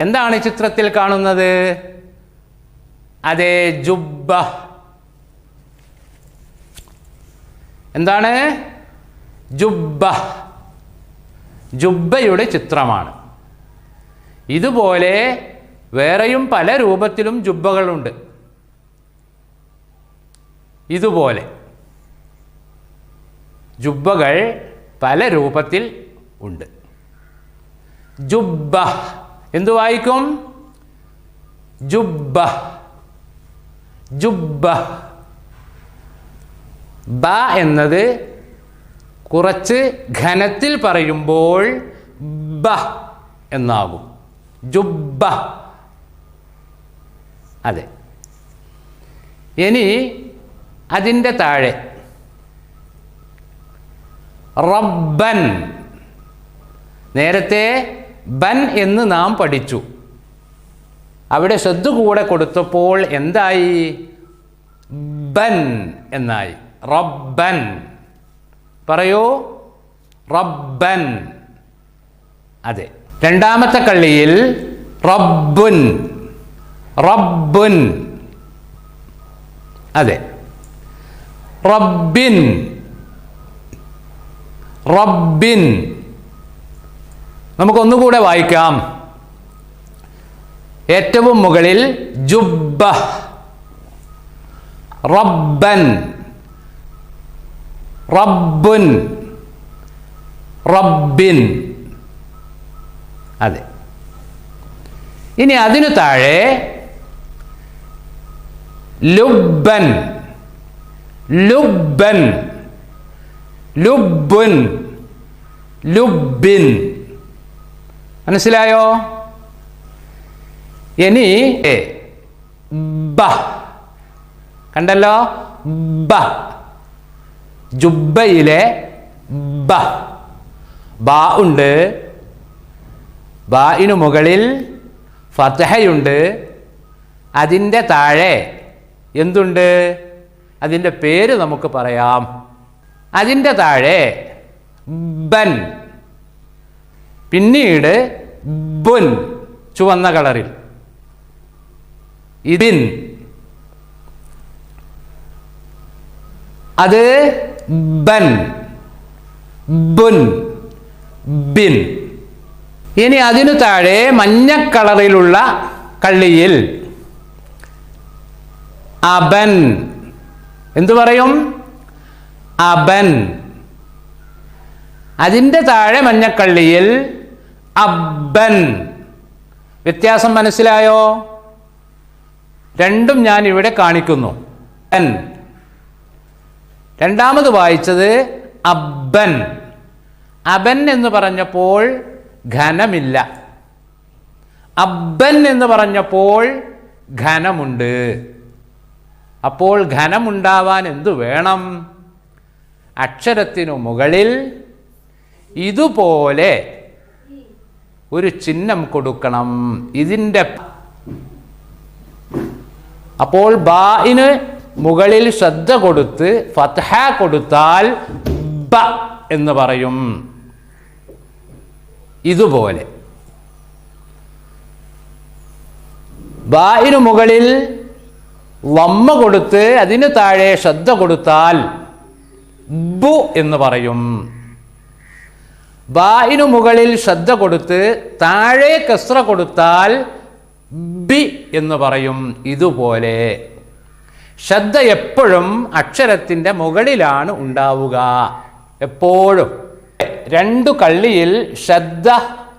എന്താണ് ചിത്രത്തിൽ കാണുന്നത്? അതെ ജുബ്ബ. എന്താണ്? ജുബ്ബ. ജുബ്ബയുടെ ചിത്രമാണ്. ഇതുപോലെ വേറെയും പല രൂപത്തിലും ജുബ്ബകളുണ്ട്. ഇതുപോലെ. ജുബ്ബകൾ പല രൂപത്തിൽ ഉണ്ട്. ജുബ്ബ. എന്തു വായിക്കും? ജുബ്ബ. ജുബ്ബ. ബ എന്നത് കുറച്ച് ഘനത്തിൽ പറയുമ്പോൾ ബ എന്നാകും. ജുബ്ബ. അതെ. ഇനി അതിന്റെ താഴെ. റബ്ബൻ. നേരത്തെ ബൻ എന്ന് നാം പഠിച്ചു. അവിടെ ശ്രദ്ധ കൂടെ കൊടുത്തപ്പോൾ എന്തായി? ബൻ എന്നായി. റബ്ബൻ. പറയൂ. റബ്ബൻ. അതെ. രണ്ടാമത്തെ കള്ളിയിൽ റബ്ബുൻ. റബ്ബുൻ. അതെ. റബ്ബിൻ. റബ്ബിൻ. നമുക്കൊന്നുകൂടെ വായിക്കാം. ഏറ്റവും മുകളിൽ ജുബ്ബ. റബ്ബൻ. റബ്ബുൻ. റബ്ബിൻ. അതെ. ഇനി അതിനു താഴെ ലുബ്ബൻ. ലുബ്ബൻ. ലുബ്ബുൻ. ലുബ്ബിൻ. മനസ്സിലായോ? ഇനി എ, ബ. കണ്ടല്ലോ? ബ. ജുബ്ബയിലെ ബ. ബ ഉണ്ട്. ബായിനു മുകളിൽ ഫതഹയുണ്ട്. അതിന്റെ താഴെ എന്തുണ്ട്? അതിന്റെ പേര് നമുക്ക് പറയാം. അതിന്റെ താഴെ ബൻ. പിന്നീട് ബുൻ ചുവന്ന കളറിൽ. ഇതിൻ. അത് ബൻ. ബുൻ ബിൻ. ഇനി അതിനു താഴെ മഞ്ഞ കളറിലുള്ള കള്ളിയിൽ അബൻ. എന്തു പറയും? അബൻ. അതിന്റെ താഴെ മഞ്ഞക്കള്ളിയിൽ അബ്ബൻ. വ്യത്യാസം മനസ്സിലായോ? രണ്ടും ഞാൻ ഇവിടെ കാണിക്കുന്നു. അൻ. രണ്ടാമത് വായിച്ചത് അബ്ബൻ. അബൻ എന്ന് പറഞ്ഞപ്പോൾ ഘനമില്ല. അബ്ബൻ എന്ന് പറഞ്ഞപ്പോൾ ഘനമുണ്ട്. അപ്പോൾ ഘനമുണ്ടാവാൻ എന്തു വേണം? അക്ഷരത്തിനു മുകളിൽ ഇതുപോലെ ഒരു ചിഹ്നം കൊടുക്കണം. ഇതിന്റെ അപ്പോൾ ബായിന് മുകളിൽ ശ്രദ്ധ കൊടുത്ത് ഫത്ഹ കൊടുത്താൽ ബ എന്ന് പറയും. ഇതുപോലെ. ബാഇന് മുകളിൽ വമ്മ കൊടുത്ത് അതിന് താഴെ ശ്രദ്ധ കൊടുത്താൽ ബു എന്ന് പറയും. ബായിനു മുകളിൽ ശ്രദ്ധ കൊടുത്ത് താഴെ കസ്ര കൊടുത്താൽ ബി എന്ന് പറയും. ഇതുപോലെ. ശ്രദ്ധ എപ്പോഴും അക്ഷരത്തിന്റെ മുകളിലാണ് ഉണ്ടാവുക. എപ്പോഴും. രണ്ടു കള്ളിയിൽ ശ്രദ്ധ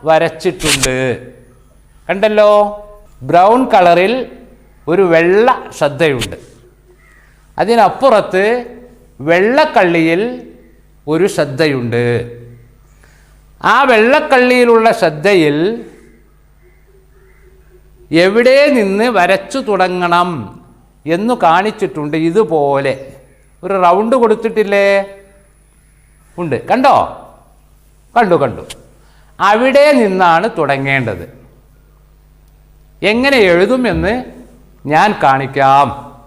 വരച്ചിട്ടുണ്ട്. കണ്ടല്ലോ? ബ്രൗൺ കളറിൽ ഒരു വെള്ള ശ്രദ്ധയുണ്ട്. അതിനപ്പുറത്ത് വെള്ളക്കള്ളിയിൽ ഒരു ശ്രദ്ധയുണ്ട്. ആ വെള്ളക്കള്ളിയിലുള്ള ശ്രദ്ധയിൽ എവിടെ നിന്ന് വരച്ചു തുടങ്ങണം എന്ന് കാണിച്ചിട്ടുണ്ട് ഇതുപോലെ. ഒരു റൗണ്ട് കൊടുത്തിട്ടില്ലേ? ഉണ്ട്. കണ്ടോ? കണ്ടു കണ്ടു. അവിടെ നിന്നാണ് തുടങ്ങേണ്ടത്. എങ്ങനെ എഴുതുമെന്ന് ഞാൻ കാണിക്കാം.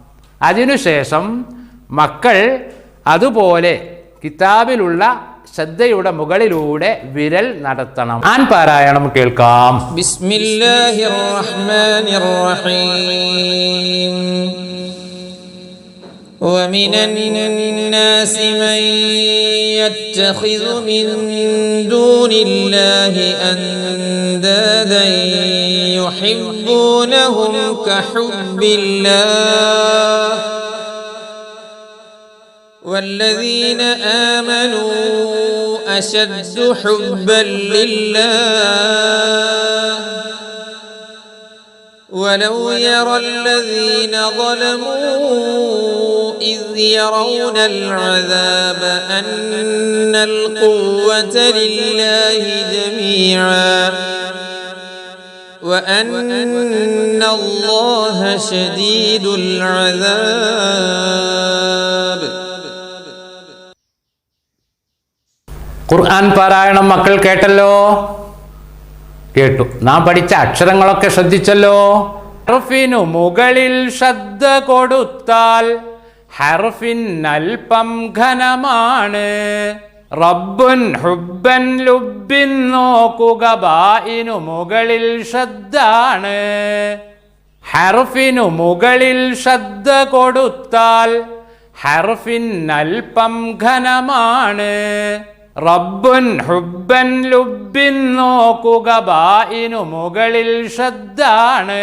അതിനുശേഷം മക്കൾ അതുപോലെ കിതാബിലുള്ള ശ്രദ്ധയുടെ മുകളിലൂടെ വിരൽ നടത്തണം ആൻ പാരായണം കേൾക്കാം بسم الله الرحمن الرحيم ومن الناس من يتخذ من دون الله أندادا يحبونهم كحب الله والذين آمنوا أشد حبا لله. ولو يرى الذين ظلموا إذ يرون العذاب أن القوة لله جميعا. وأن الله شديد العذاب. ഖുർആൻ പാരായണം മക്കൾ കേട്ടല്ലോ? കേട്ടു. നാം പഠിച്ച അക്ഷരങ്ങളൊക്കെ ശ്രദ്ധിച്ചല്ലോ? ഹർഫിനു മുകളിൽ ശ്രദ്ധ കൊടുത്താൽ ഹർഫിൻ അല്പം ഘനമാണ്. റബ്ബുൻ ഹുബ്ബൻ ലുബിൻ നോക്കുക ബായിനു മുകളിൽ ശ്രദ്ധാണ്. ഹർഫിനു മുകളിൽ ശ്രദ്ധ കൊടുത്താൽ ഹർഫിൻ അല്പം ഘനമാണ്. റബ്ബുൻ ഹുബ്ബൻ ലുബ്ബിൻ നോക്കുക ബായിനു മുകളിൽ ശ്രദ്ധാണ്.